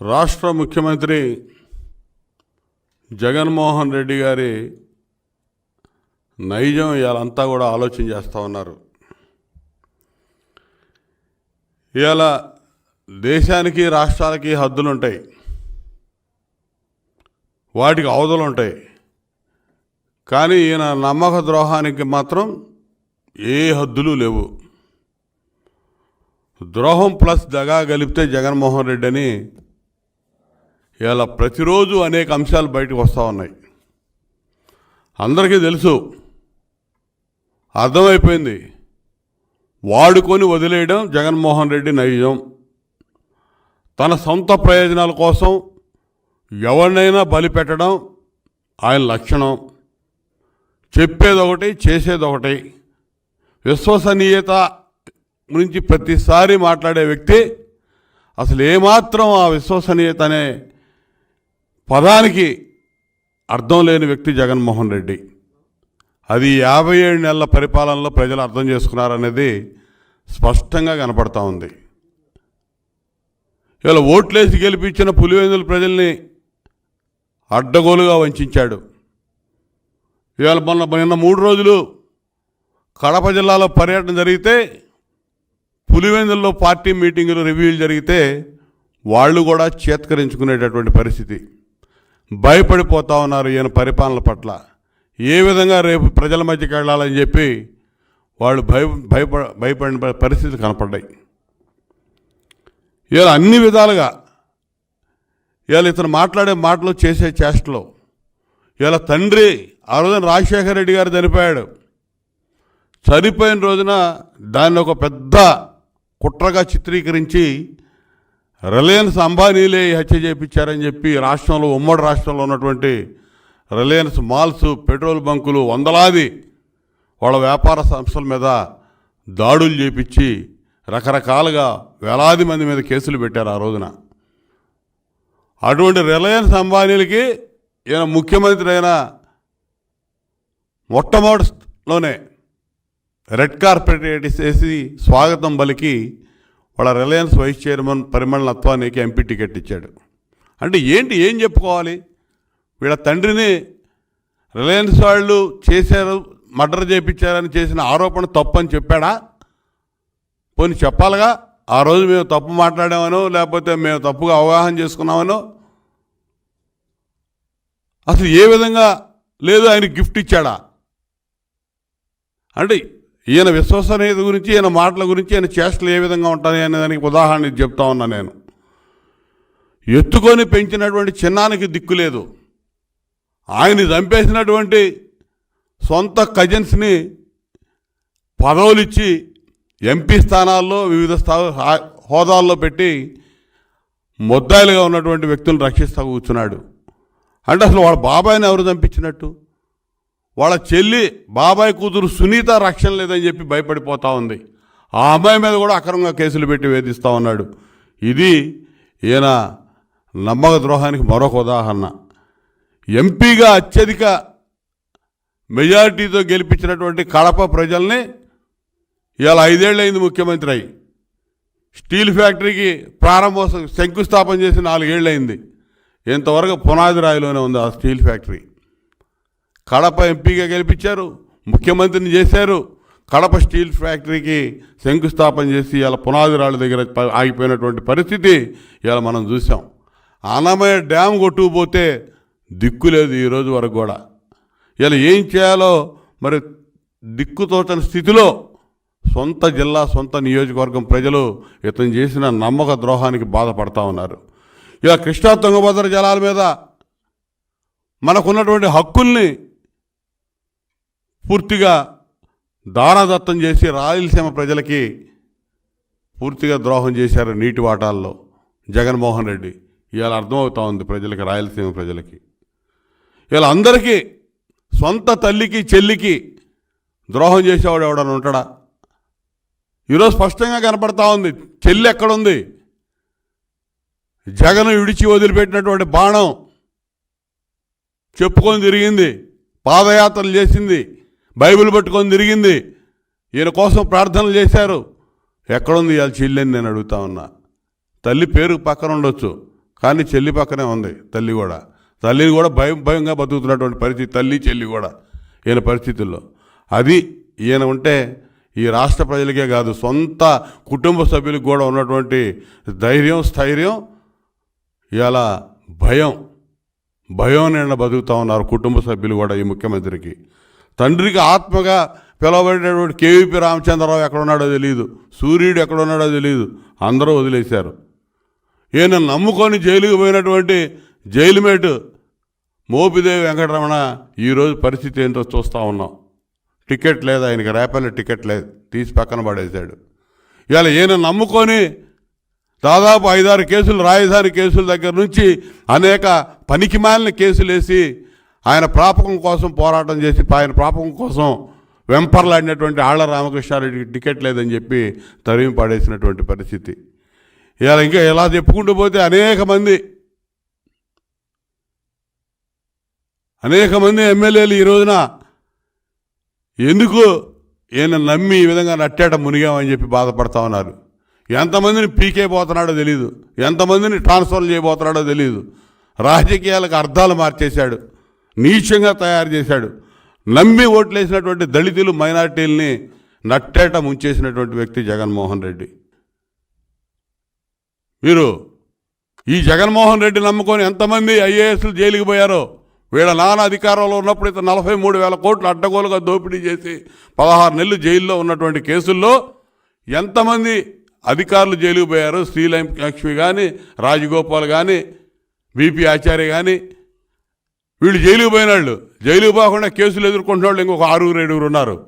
రాష్ట్ర ముఖ్యమంత్రి జగన్మోహన్ రెడ్డి గారి నైజం ఇవాళంతా కూడా ఆలోచన చేస్తూ ఉన్నారు. ఇవాళ దేశానికి రాష్ట్రాలకి హద్దులు ఉంటాయి వాటికి అవధులు ఉంటాయి కానీ ఈయన నమ్మక ద్రోహానికి మాత్రం ఏ హద్దులు లేవు. ద్రోహం ప్లస్ దగా గలిపితే జగన్మోహన్ రెడ్డి అని ఇలా ప్రతిరోజు అనేక అంశాలు బయటకు వస్తూ ఉన్నాయి. అందరికీ తెలుసు అర్థమైపోయింది. వాడుకొని వదిలేయడం జగన్మోహన్ రెడ్డి నైజం. తన సొంత ప్రయోజనాల కోసం ఎవరినైనా బలి పెట్టడం ఆయన లక్షణం. చెప్పేదొకటి చేసేదొకటి. విశ్వసనీయత గురించి ప్రతిసారి మాట్లాడే వ్యక్తి అసలు ఏమాత్రం ఆ విశ్వసనీయత అనే పదానికి అర్థం లేని వ్యక్తి జగన్మోహన్ రెడ్డి. అది యాభై ఏడు నెలల పరిపాలనలో ప్రజలు అర్థం చేసుకున్నారనేది స్పష్టంగా కనపడతా ఉంది. ఇలా ఓట్లేసి గెలిపించిన పులివెందుల ప్రజల్ని అడ్డగోలుగా వంచాడు. ఇవాళ మొన్న నిన్న మూడు రోజులు కడప జిల్లాలో పర్యటన జరిగితే పులివెందుల్లో పార్టీ మీటింగులు రివ్యూలు జరిగితే వాళ్ళు కూడా చేత్కరించుకునేటటువంటి పరిస్థితి. భయపడిపోతా ఉన్నారు ఈయన పరిపాలన పట్ల. ఏ విధంగా రేపు ప్రజల మధ్యకి వెళ్ళాలని చెప్పి వాళ్ళు భయ భయపడ భయపడిన పరిస్థితులు కనపడ్డాయి. ఇలా అన్ని విధాలుగా ఇలా ఇతను మాట్లాడే మాటలు చేసే చేష్టలు ఇలా తండ్రి ఆ రోజున రాజశేఖర రెడ్డి గారు చనిపోయాడు. చనిపోయిన రోజున దాన్ని ఒక పెద్ద కుట్రగా చిత్రీకరించి రిలయన్స్ అంబానీలే ఈ హత్య చేయించారని చెప్పి రాష్ట్రంలో ఉమ్మడి రాష్ట్రంలో ఉన్నటువంటి రిలయన్స్ మాల్స్ పెట్రోల్ బంకులు వందలాది వాళ్ళ వ్యాపార సంస్థల మీద దాడులు చేపించి రకరకాలుగా వేలాది మంది మీద కేసులు పెట్టారు ఆ రోజున. అటువంటి రిలయన్స్ అంబానీలకి ఈయన ముఖ్యమంత్రి అయిన మొట్టమొదటిలోనే రెడ్ కార్పెట్ వేసి స్వాగతం పలికి వాళ్ళ రిలయన్స్ వైస్ చైర్మన్ పరిమళ నత్వానికి ఎంపీ టికెట్ ఇచ్చాడు. అంటే ఏంటి ఏం చెప్పుకోవాలి? వీళ్ళ తండ్రిని రిలయన్స్ వాళ్ళు చేశారు మర్డర్ చేయించారని చేసిన ఆరోపణ తప్పని చెప్పాడా? పోనీ చెప్పాలిగా? ఆ రోజు మేము తప్పు మాట్లాడామనో లేకపోతే మేము తప్పుగా అవగాహన చేసుకున్నామనో? అసలు ఏ విధంగా లేదు ఆయన గిఫ్ట్ ఇచ్చాడా? అంటే ఈయన విశ్వసనీయత గురించి ఈయన మాటల గురించి ఈయన చేష్టలు ఏ విధంగా ఉంటాయి అనే దానికి ఉదాహరణ చెప్తా ఉన్నా నేను. ఎత్తుకొని పెంచినటువంటి చిన్నానికి దిక్కు లేదు. ఆయన్ని చంపేసినటువంటి సొంత కజిన్స్ని పదవులు ఇచ్చి ఎంపీ స్థానాల్లో వివిధ స్థా హోదాల్లో పెట్టి ముద్దాయిలుగా ఉన్నటువంటి వ్యక్తులను రక్షిస్తూ కూర్చున్నాడు. అంటే అసలు వాళ్ళ బాబాయిని ఎవరు చంపించినట్టు? వాళ్ళ చెల్లి బాబాయ్ కూతురు సునీత రక్షణ లేదని చెప్పి భయపడిపోతా ఉంది. ఆ అమ్మాయి మీద కూడా అక్రమంగా కేసులు పెట్టి వేధిస్తూ ఉన్నాడు. ఇది ఈయన నమ్మక ద్రోహానికి మరొక ఉదాహరణ. ఎంపీగా అత్యధిక మెజారిటీతో గెలిపించినటువంటి కడప ప్రజల్ని ఇవాళ ఐదేళ్ళు అయింది ముఖ్యమంత్రి అయి. స్టీల్ ఫ్యాక్టరీకి ప్రారంభోత్సవం శంకుస్థాపన చేసి నాలుగేళ్ళు అయింది. ఇంతవరకు పునాది రాయిలోనే ఉంది ఆ స్టీల్ ఫ్యాక్టరీ. కడప ఎంపీగా గెలిపించారు ముఖ్యమంత్రిని చేశారు. కడప స్టీల్ ఫ్యాక్టరీకి శంకుస్థాపన చేసి ఇలా పునాది రాళ్ళ దగ్గర ఆగిపోయినటువంటి పరిస్థితి ఇలా మనం చూసాం. అన్నమయ్య డ్యామ్ కొట్టుకుపోతే దిక్కు లేదు ఈ రోజు వరకు కూడా. ఇలా ఏం చేయాలో మరి దిక్కుతోచని స్థితిలో సొంత జిల్లా సొంత నియోజకవర్గం ప్రజలు ఇతను చేసిన నమ్మక ద్రోహానికి బాధపడతా ఉన్నారు. ఇలా కృష్ణా తుంగభద్ర జలాల మీద మనకున్నటువంటి హక్కుల్ని పూర్తిగా దానదత్తం చేసి రాయలసీమ ప్రజలకి పూర్తిగా ద్రోహం చేశారు నీటి వాటాల్లో జగన్మోహన్ రెడ్డి. ఇవాళ అర్థమవుతా ఉంది ప్రజలకి రాయలసీమ ప్రజలకి. ఇలా అందరికీ సొంత తల్లికి చెల్లికి ద్రోహం చేసేవాడు ఎవడని ఉంటాడా? ఈరోజు స్పష్టంగా కనపడతా ఉంది చెల్లి ఎక్కడుంది? జగన్ విడిచి వదిలిపెట్టినటువంటి బాణం చెప్పుకొని తిరిగింది పాదయాత్రలు చేసింది బైబిల్ పట్టుకొని తిరిగింది. ఈయన కోసం ప్రార్థనలు చేశారు. ఎక్కడుంది వాళ్ళ చెల్లెని నేను అడుగుతా ఉన్నా. తల్లి పేరు పక్కన ఉండొచ్చు కానీ చెల్లి పక్కనే ఉంది తల్లి కూడా. తల్లిని కూడా భయం భయంగా బతుకుతున్నటువంటి పరిస్థితి తల్లి చెల్లి కూడా ఈయన పరిస్థితుల్లో. అది ఈయన ఉంటే ఈ రాష్ట్ర ప్రజలకే కాదు సొంత కుటుంబ సభ్యులకు కూడా ఉన్నటువంటి ధైర్యం స్థైర్యం ఇలా భయం. భయం నిన్న బతుకుతా ఉన్నారు కుటుంబ సభ్యులు కూడా ఈ ముఖ్యమంత్రికి. తండ్రికి ఆత్మగా పిలువబడినటువంటి కేవీపీ రామచంద్రరావు ఎక్కడ ఉన్నాడో తెలియదు సూర్యుడు ఎక్కడ ఉన్నాడో తెలియదు అందరూ వదిలేశారు. ఈయన నమ్ముకొని జైలుకు పోయినటువంటి జైలు మేటు మోపిదేవి వెంకటరమణ ఈరోజు పరిస్థితి ఏంటో చూస్తూ ఉన్నాం. టికెట్ లేదు ఆయనకి రేపల్లి టికెట్ లేదు. తీసి పక్కన పడేశాడు. ఇవాళ ఈయన నమ్ముకొని దాదాపు ఐదారు కేసులు రాజధాని కేసుల దగ్గర నుంచి అనేక పనికిమాలిన కేసులు వేసి ఆయన ప్రాపకం కోసం పోరాటం చేసి ఆయన ప్రాపకం కోసం వెంపర్లాడినటువంటి ఆళ్ళ రామకృష్ణారెడ్డికి టికెట్ లేదని చెప్పి తరిమి పడేసినటువంటి పరిస్థితి. ఇలా ఇంకా ఇలా చెప్పుకుంటూ పోతే అనేక మంది అనేక మంది ఎమ్మెల్యేలు ఈ రోజున ఎందుకు ఈయన నమ్మి ఈ విధంగా నట్టేట మునిగామని చెప్పి బాధపడతా ఉన్నారు. ఎంతమందిని పీకే పోతున్నాడో తెలియదు ఎంతమందిని ట్రాన్స్ఫర్ చేయబోతున్నాడో తెలియదు రాజకీయాలకు అర్థాలు మార్చేశాడు. నీచంగా తయారు చేశాడు. నమ్మి ఓట్లేసినటువంటి దళితులు మైనార్టీల్ని నట్టేట ముంచేసినటువంటి వ్యక్తి జగన్మోహన్ రెడ్డి. మీరు ఈ జగన్మోహన్ రెడ్డి నమ్ముకొని ఎంతమంది ఐఏఎస్లు జైలుకి పోయారో వీళ్ళ నాన్న అధికారంలో ఉన్నప్పుడు ఇతను నలభై మూడు వేల కోట్లు అడ్డగోలుగా దోపిడీ చేసి పదహారు నెలలు జైల్లో ఉన్నటువంటి కేసుల్లో ఎంతమంది అధికారులు జైలుకు పోయారు శ్రీలక్ష్మి కానీ రాజగోపాల్ కానీ బీపీ ఆచార్య కానీ వీళ్ళు జైలుకు పోయిన వాళ్ళు జైలుకు పోకుండా కేసులు ఎదుర్కొంటున్న వాళ్ళు ఇంకొక ఆరుగురు ఏడుగురు ఉన్నారు.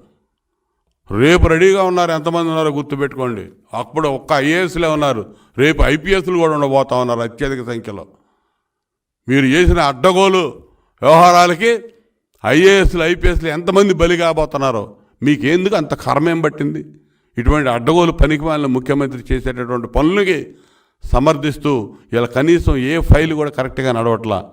రేపు రెడీగా ఉన్నారు ఎంతమంది ఉన్నారో గుర్తుపెట్టుకోండి. అప్పుడు ఒక్క ఐఏఎస్లే ఉన్నారు. రేపు ఐపీఎస్లు కూడా ఉండబోతా ఉన్నారు అత్యధిక సంఖ్యలో. మీరు చేసిన అడ్డగోలు వ్యవహారాలకి ఐఏఎస్లు ఐపీఎస్లు ఎంతమంది బలి కాబోతున్నారో మీకెందుకు అంత కర్మేం పట్టింది? ఇటువంటి అడ్డగోలు పనికి వాళ్ళని ముఖ్యమంత్రి చేసేటటువంటి పనులకి సమర్థిస్తూ ఇలా కనీసం ఏ ఫైల్ కూడా కరెక్ట్గా నడవట్లా.